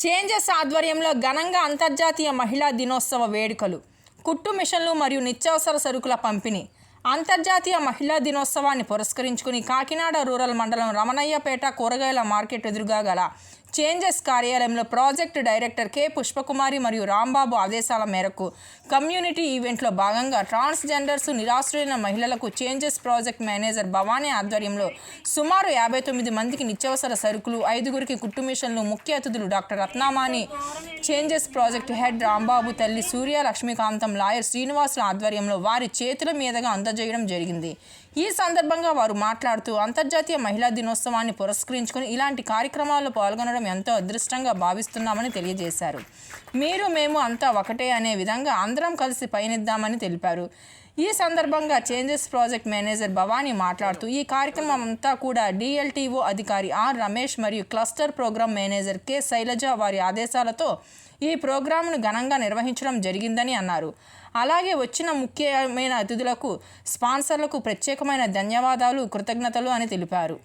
Changes ఆధ్వర్యంలో ఘనంగా అంతర్జాతీయ మహిళా దినోత్సవ వేడుకలు కుట్టు మిషన్లు మరియు నిత్యావసర సరుకుల పంపిణీ అంతర్జాతీయ మహిళా దినోత్సవాన్ని పురస్కరించుకుని కాకినాడ రూరల్ మండలం రమణయ్యపేట కూరగాయల మార్కెట్ ఎదురుగా గల చేంజెస్ కార్యాలయంలో ప్రాజెక్ట్ డైరెక్టర్ కె పుష్పకుమారి మరియు రాంబాబు ఆదేశాల మేరకు కమ్యూనిటీ ఈవెంట్లో భాగంగా ట్రాన్స్జెండర్స్ నిరాశ్రులైన మహిళలకు చేంజెస్ ప్రాజెక్ట్ మేనేజర్ భవానీ ఆధ్వర్యంలో సుమారు యాభై తొమ్మిది మందికి నిత్యావసర సరుకులు ఐదుగురికి కుట్టు మిషన్లు ముఖ్య అతిథులు doctor Ratnamani Changes project head Rambabu తల్లి సూర్య లక్ష్మీకాంతం లాయర్ శ్రీనివాసుల ఆధ్వర్యంలో వారి చేతుల మీదుగా అందజేయడం జరిగింది. ఈ సందర్భంగా వారు మాట్లాడుతూ అంతర్జాతీయ మహిళా దినోత్సవాన్ని పురస్కరించుకొని ఇలాంటి కార్యక్రమాల్లో పాల్గొనడం ఎంతో అదృష్టంగా భావిస్తున్నామని తెలియజేశారు. మీరు మేము అంతా ఒకటే అనే విధంగా అందరం కలిసి పయనిద్దామని తెలిపారు. ఈ సందర్భంగా చేంజెస్ ప్రాజెక్ట్ మేనేజర్ భవానీ మాట్లాడుతూ ఈ కార్యక్రమం అంతా కూడా డిఎల్టీఓ అధికారి ఆర్ రమేష్ మరియు cluster programme manager K Sailaja వారి ఆదేశాలతో ఈ ప్రోగ్రాంను ఘనంగా నిర్వహించడం జరిగిందని అన్నారు. అలాగే వచ్చిన ముఖ్యమైన అతిథులకు స్పాన్సర్లకు ప్రత్యేకమైన ధన్యవాదాలు కృతజ్ఞతలు అని తెలిపారు.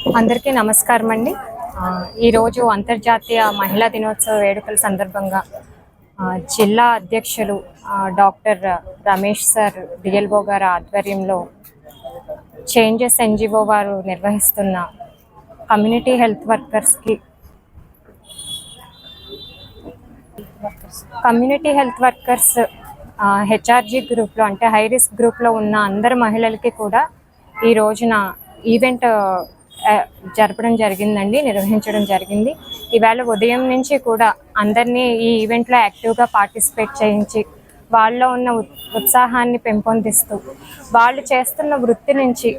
అందరికీ నమస్కారం అండి. ఈరోజు అంతర్జాతీయ మహిళా దినోత్సవ వేడుకల సందర్భంగా జిల్లా అధ్యక్షులు డాక్టర్ రమేష్ సార్ డిఎల్ఓ గారి ఆధ్వర్యంలో చేంజెస్ ఎన్జిఓ వారు నిర్వహిస్తున్న కమ్యూనిటీ హెల్త్ వర్కర్స్కి కమ్యూనిటీ హెల్త్ వర్కర్స్ హెచ్ఆర్జీ గ్రూప్లో అంటే హై రిస్క్ గ్రూప్లో ఉన్న అందరు మహిళలకి కూడా ఈ రోజున ఈవెంట్ జరపడం జరిగిందండి నిర్వహించడం జరిగింది. ఈవేళ ఉదయం నుంచి కూడా అందరినీ ఈ ఈవెంట్లో యాక్టివ్గా పార్టిసిపేట్ చేయించి వాళ్ళలో ఉన్న ఉత్సాహాన్ని పెంపొందిస్తూ వాళ్ళు చేస్తున్న వృత్తి నుంచి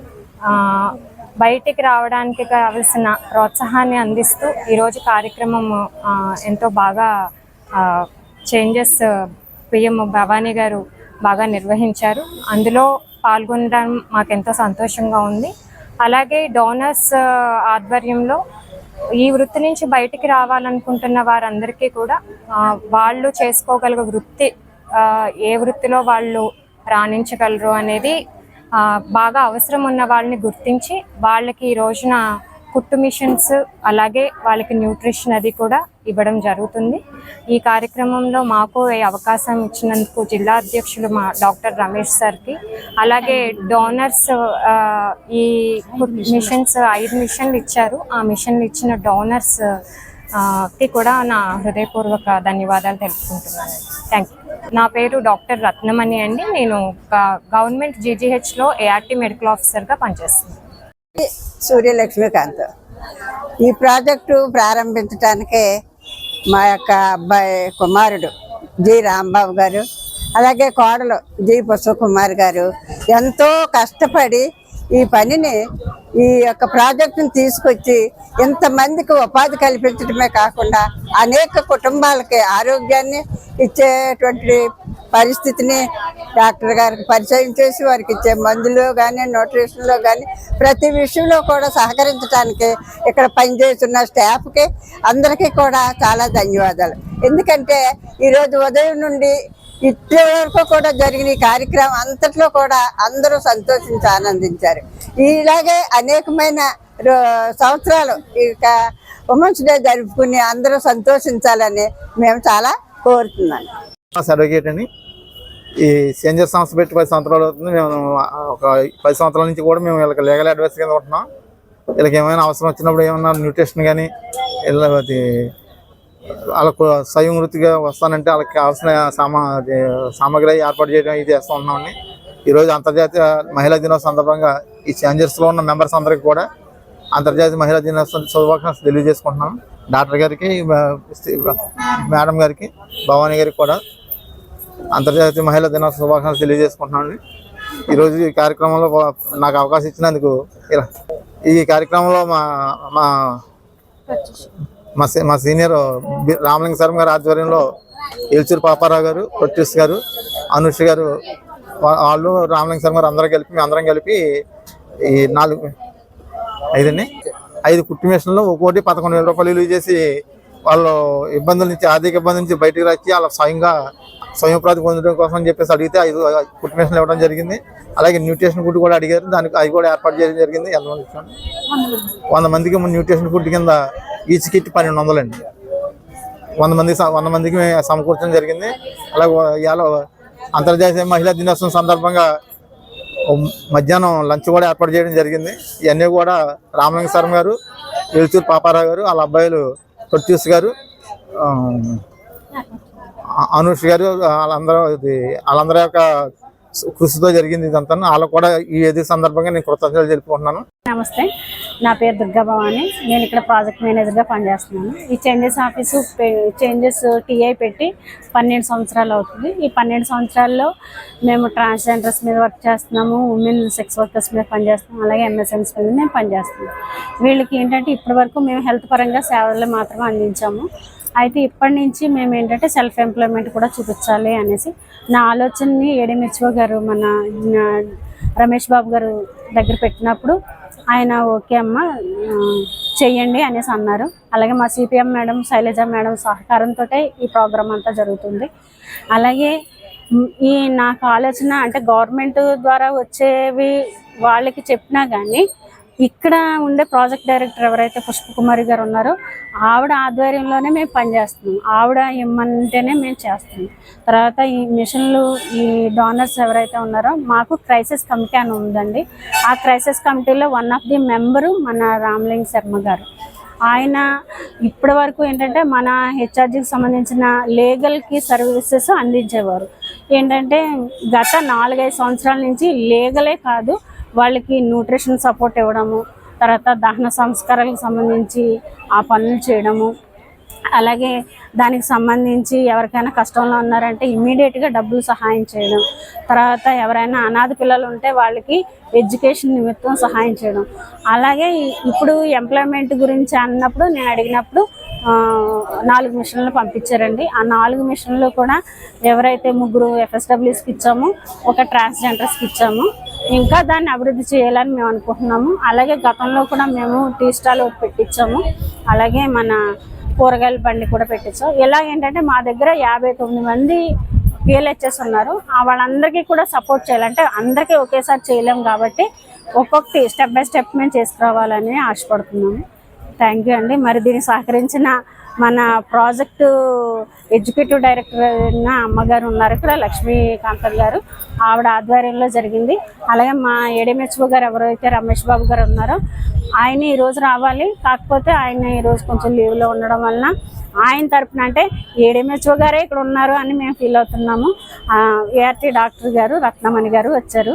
బయటికి రావడానికి కావలసిన ప్రోత్సాహాన్ని అందిస్తూ ఈరోజు కార్యక్రమం ఎంతో బాగా చేంజెస్ పిఎం భవానీ గారు బాగా నిర్వహించారు. అందులో పాల్గొనడం మాకెంతో సంతోషంగా ఉంది. అలాగే డోనర్స్ ఆధ్వర్యంలో ఈ వృత్తి నుంచి బయటికి రావాలనుకుంటున్న వారందరికీ కూడా వాళ్ళు చేసుకోగలిగే వృత్తి ఏ వృత్తిలో వాళ్ళు రాణించగలరు అనేది బాగా అవసరం ఉన్న వాళ్ళని గుర్తించి వాళ్ళకి ఈ రోజున కుట్టు మిషన్స్ అలాగే వాళ్ళకి న్యూట్రిషన్ అది కూడా ఇవ్వడం జరుగుతుంది. ఈ కార్యక్రమంలో మాకు అవకాశం ఇచ్చినందుకు జిల్లా అధ్యక్షులు మా డాక్టర్ రమేష్ సార్కి అలాగే డోనర్స్ ఈ కుట్ మిషన్స్ ఐదు మిషన్లు ఇచ్చారు. ఆ మిషన్లు ఇచ్చిన డోనర్స్కి కూడా నా హృదయపూర్వక ధన్యవాదాలు తెలుపుకుంటున్నాను. Thank you. నా పేరు డాక్టర్ రత్నమణి అండి. నేను గవర్నమెంట్ జీజీహెచ్లో ఏఆర్టీ మెడికల్ ఆఫీసర్గా పనిచేస్తున్నాను. సూర్యలక్ష్మీకాంత్ ఈ ప్రాజెక్టు ప్రారంభించడానికే మా యొక్క అబ్బాయి కుమారుడు జి రాంబాబు గారు అలాగే కోడలు జి పుష్పకుమార్ గారు ఎంతో కష్టపడి ఈ పనిని ఈ యొక్క ప్రాజెక్టును తీసుకొచ్చి ఇంతమందికి ఉపాధి కల్పించడమే కాకుండా అనేక కుటుంబాలకి ఆరోగ్యాన్ని ఇచ్చేటువంటి పరిస్థితిని డాక్టర్ గారికి పరిచయం చేసి వారికి ఇచ్చే మందులో కానీ న్యూట్రిషన్లో కానీ ప్రతి విషయంలో కూడా సహకరించడానికి ఇక్కడ పనిచేస్తున్న స్టాఫ్కి అందరికీ కూడా చాలా ధన్యవాదాలు. ఎందుకంటే ఈరోజు ఉదయం నుండి ఇప్పటి వరకు కూడా జరిగిన ఈ కార్యక్రమం అంతట్లో కూడా అందరూ సంతోషించి ఆనందించారు. ఇలాగే అనేకమైన రో- సంవత్సరాలు ఇక ఉమెన్స్ డే జరుపుకుని అందరూ సంతోషించాలని మేము చాలా కోరుతున్నాను అడ్వకేట్ అని. ఈ సేంజర్ సంస్థ పెట్టి పది సంవత్సరాలు అవుతుంది. మేము ఒక పది సంవత్సరాల నుంచి కూడా మేము వీళ్ళకి లీగల్ అడ్వైస్ కింద ఉంటున్నాం. వీళ్ళకి ఏమైనా అవసరం వచ్చినప్పుడు ఏమన్నా న్యూట్రిషన్ కానీ వీళ్ళ అది వాళ్ళకు స్వయం వృత్తిగా వస్తానంటే వాళ్ళకి కావాల్సిన సామా సామాగ్రి ఏర్పాటు చేయడం ఇది చేస్తూ ఉన్నామండి. ఈరోజు అంతర్జాతీయ మహిళా దినోత్సవం సందర్భంగా ఈ చేంజర్స్లో ఉన్న మెంబర్స్ అందరికీ కూడా అంతర్జాతీయ మహిళా దినోత్సవం శుభాకాంక్షలు తెలియజేసుకుంటున్నాం. డాక్టర్ గారికి మేడం గారికి భవానీ గారికి కూడా అంతర్జాతీయ మహిళా దినోత్సవ శుభాకాంక్షలు తెలియజేసుకుంటున్నాను ఈరోజు ఈ కార్యక్రమంలో నాకు అవకాశం ఇచ్చినందుకు ఇలా ఈ కార్యక్రమంలో మా మా మా సీ- మా సీనియర్ రామలింగ శర్మ గారి ఆధ్వర్యంలో ఏల్చూరు పాపారావు గారు ప్రొట్యూస్ గారు అనుష్ గారు వాళ్ళు రామలింగ శర్మ గారు అందరూ కలిపి మేము అందరం కలిపి ఈ నాలుగు ఐదండి ఐదు కుట్టు మిషన్లు ఒక్కోటి పదకొండు వేల రూపాయలు విలువ చేసి వాళ్ళు ఇబ్బందుల నుంచి ఆర్థిక ఇబ్బంది నుంచి బయటకు వచ్చి వాళ్ళ స్వయంగా స్వయం ఉపాధి పొందడం కోసం అని చెప్పేసి అడిగితే ఐదు కుటుంబేషన్లు ఇవ్వడం జరిగింది. అలాగే న్యూట్రిషన్ ఫుడ్ కూడా అడిగారు. దానికి అవి కూడా ఏర్పాటు చేయడం జరిగింది. ఎంతమంది ఇచ్చాను వంద మందికి న్యూట్రిషన్ ఫుడ్ కింద ఈచ్ కిట్ పన్నెండు వందలండి. వంద మంది వంద మందికి సమకూర్చడం జరిగింది. అలాగే ఇవాళ అంతర్జాతీయ మహిళా దినోత్సవం సందర్భంగా మధ్యాహ్నం లంచ్ కూడా ఏర్పాటు చేయడం జరిగింది. ఇవన్నీ కూడా రామలింగ శర్మ గారు వెలుచూరు పాపారావు గారు వాళ్ళ అబ్బాయిలు ప్రత్యూష్ గారు అనుష్ గారు వాళ్ళందరూ ఇది వాళ్ళందరి యొక్క కృషితో జరిగింది ఇదంతా. వాళ్ళకు కూడా ఈ వేదిక సందర్భంగా నేను కృతజ్ఞతలు తెలుపుకుంటున్నాను. నమస్తే. నా పేరు దుర్గా భవాని. నేను ఇక్కడ ప్రాజెక్ట్ మేనేజర్గా పనిచేస్తున్నాను. ఈ చేంజెస్ ఆఫీసు చేంజెస్ టీఐ పెట్టి పన్నెండు సంవత్సరాలు అవుతుంది. ఈ పన్నెండు సంవత్సరాల్లో మేము ట్రాన్స్జెండర్స్ మీద వర్క్ చేస్తున్నాము ఉమెన్ సెక్స్ వర్కర్స్ మీద పనిచేస్తున్నాము అలాగే ఎంఎస్ఎన్స్ మీద మేము పనిచేస్తున్నాము. వీళ్ళకి ఏంటంటే ఇప్పటి వరకు మేము హెల్త్ పరంగా సేవలు మాత్రమే అందించాము. అయితే ఇప్పటి నుంచి మేము ఏంటంటే సెల్ఫ్ ఎంప్లాయ్మెంట్ కూడా చూపించాలి అనేసి నా ఆలోచనని ఏడమిచ్వో గారు మన రమేష్ బాబు గారు దగ్గర పెట్టినప్పుడు ఆయన ఓకే అమ్మ చెయ్యండి అనేసి అన్నారు. అలాగే మా సిపిఎం మేడం శైలజ మేడం సహకారంతో ఈ ప్రోగ్రామ్ అంతా జరుగుతుంది. అలాగే ఈ నాకు ఆలోచన అంటే గవర్నమెంట్ ద్వారా వచ్చేవి వాళ్ళకి చెప్పినా కానీ ఇక్కడ ఉండే ప్రాజెక్ట్ డైరెక్టర్ ఎవరైతే పుష్పకుమారి గారు ఉన్నారో ఆవిడ ఆధ్వర్యంలోనే మేము పనిచేస్తున్నాం. ఆవిడ ఇమ్మంటేనే మేము చేస్తున్నాం. తర్వాత ఈ మిషన్లు ఈ డోనర్స్ ఎవరైతే ఉన్నారో మాకు క్రైసిస్ కమిటీ అని ఉందండి. ఆ క్రైసిస్ కమిటీలో వన్ ఆఫ్ ది మెంబరు మన రామలింగ శర్మ గారు. ఆయన ఇప్పటి వరకు ఏంటంటే మన హెచ్ఆర్జీకి సంబంధించిన లీగల్కి సర్వీసెస్ అందించేవారు. ఏంటంటే గత నాలుగైదు సంవత్సరాల నుంచి లీగలే కాదు వాళ్ళకి న్యూట్రిషన్ సపోర్ట్ ఇవ్వడము తర్వాత దహన సంస్కారాలకు సంబంధించి ఆ పనులు చేయడము. అలాగే దానికి సంబంధించి ఎవరికైనా కష్టంలో ఉన్నారంటే ఇమ్మీడియట్గా డబ్బులు సహాయం చేయడం. తర్వాత ఎవరైనా అనాథ పిల్లలు ఉంటే వాళ్ళకి ఎడ్యుకేషన్ నిమిత్తం సహాయం చేయడం. అలాగే ఇప్పుడు ఎంప్లాయ్మెంట్ గురించి అన్నప్పుడు నేను అడిగినప్పుడు నాలుగు మిషన్లు పంపించారండి. ఆ నాలుగు మిషన్లు కూడా ఎవరైతే ముగ్గురు ఎఫ్ఎస్డబ్ల్యూస్కి ఇచ్చామో ఒక ట్రాన్స్జెండర్స్కి ఇచ్చాము. ఇంకా దాన్ని అభివృద్ధి చేయాలని మేము అనుకుంటున్నాము. అలాగే గతంలో కూడా మేము టీ స్టాల్ ఒకటి పెట్టించాము. అలాగే మన కూరగాయల బండి కూడా పెట్టించాం ఇలా ఏంటంటే మా దగ్గర యాభై తొమ్మిది మంది పిఎల్హెచ్ఎస్ ఉన్నారు. వాళ్ళందరికీ కూడా సపోర్ట్ చేయాలంటే అందరికీ ఒకేసారి చేయలేము కాబట్టి ఒక్కొక్కటి స్టెప్ బై స్టెప్ మేము చేసుకురావాలని ఆశపడుతున్నాము. థ్యాంక్ యూ అండి. మరి దీన్ని సహకరించిన మన ప్రాజెక్టు ఎడ్యుకేటివ్ డైరెక్టర్ అయిన అమ్మగారు ఉన్నారు ఇక్కడ లక్ష్మీకాంతం గారు. ఆవిడ ఆధ్వర్యంలో జరిగింది. అలాగే మా ఏడిఎంహెచ్ఓ గారు ఎవరైతే రమేష్ బాబు గారు ఉన్నారో ఆయన ఈరోజు రావాలి. కాకపోతే ఆయన ఈరోజు కొంచెం లీవ్లో ఉండడం వలన ఆయన తరపున అంటే ఏడిఎంహెచ్ఓ గారే ఇక్కడ ఉన్నారు అని మేము ఫీల్ అవుతున్నాము. ఏఆర్టీ డాక్టర్ గారు రత్నమణి గారు వచ్చారు.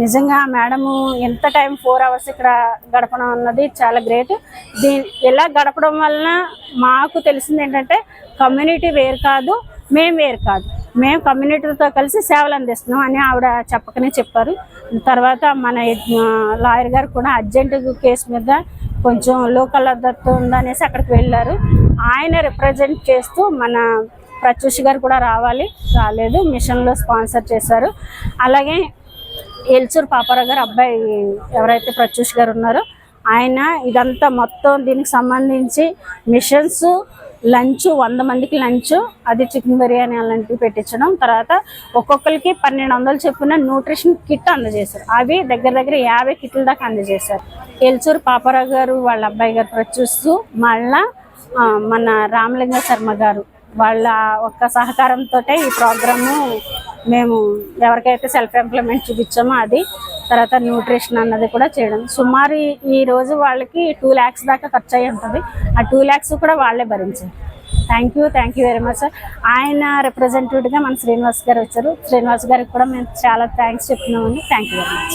నిజంగా మేడము ఎంత టైం ఫోర్ అవర్స్ ఇక్కడ గడపడం అన్నది చాలా గ్రేట్. దీని ఇలా గడపడం వలన మాకు తెలిసింది ఏంటంటే కమ్యూనిటీ వేరు కాదు మేము వేరు కాదు. మేము కమ్యూనిటీతో కలిసి సేవలు అందిస్తున్నాం అని ఆవిడ చెప్పకనే చెప్పారు. తర్వాత మన లాయర్ గారు కూడా అర్జెంట్ కేసు మీద కొంచెం లోకల్ అద్దత్తు ఉందనేసి అక్కడికి వెళ్ళారు. ఆయన రిప్రజెంట్ చేస్తూ మన ప్రత్యూష్ గారు కూడా రావాలి రాలేదు మిషన్లో స్పాన్సర్ చేశారు. అలాగే ఎల్చూరు పాపారావు గారు అబ్బాయి ఎవరైతే ప్రత్యూష్ గారు ఉన్నారో ఆయన ఇదంతా మొత్తం దీనికి సంబంధించి మిషన్స్ లంచ్ వంద మందికి లంచ్ అది చికెన్ బిర్యానీ అలాంటివి పెట్టించడం. తర్వాత ఒక్కొక్కరికి పన్నెండు వందలు చెప్పిన న్యూట్రిషన్ కిట్ అందజేశారు. అవి దగ్గర దగ్గర యాభై కిట్ల దాకా అందజేశారు. ఎల్చూరు పాపారావు గారు వాళ్ళ అబ్బాయి గారు ప్రచూస్తూ మళ్ళా మన రామలింగ శర్మ గారు వాళ్ళ ఒక్క సహకారంతో ఈ ప్రోగ్రాము మేము ఎవరికైతే సెల్ఫ్ ఎంప్లాయ్మెంట్ చూపించామో అది తర్వాత న్యూట్రిషన్ అన్నది కూడా చేయడం. సుమారు ఈ- రోజు వాళ్ళకి టూ ల్యాక్స్ దాకా ఖర్చు అయి ఉంటుంది. ఆ టూ ల్యాక్స్ కూడా వాళ్ళే భరించారు. Thank you thank you very much sir ఆయన రిప్రజెంటేటివ్గా మన శ్రీనివాస్ గారు వచ్చారు. శ్రీనివాస్ గారికి కూడా మేము చాలా thanks చెప్తున్నామండి. Thank you very much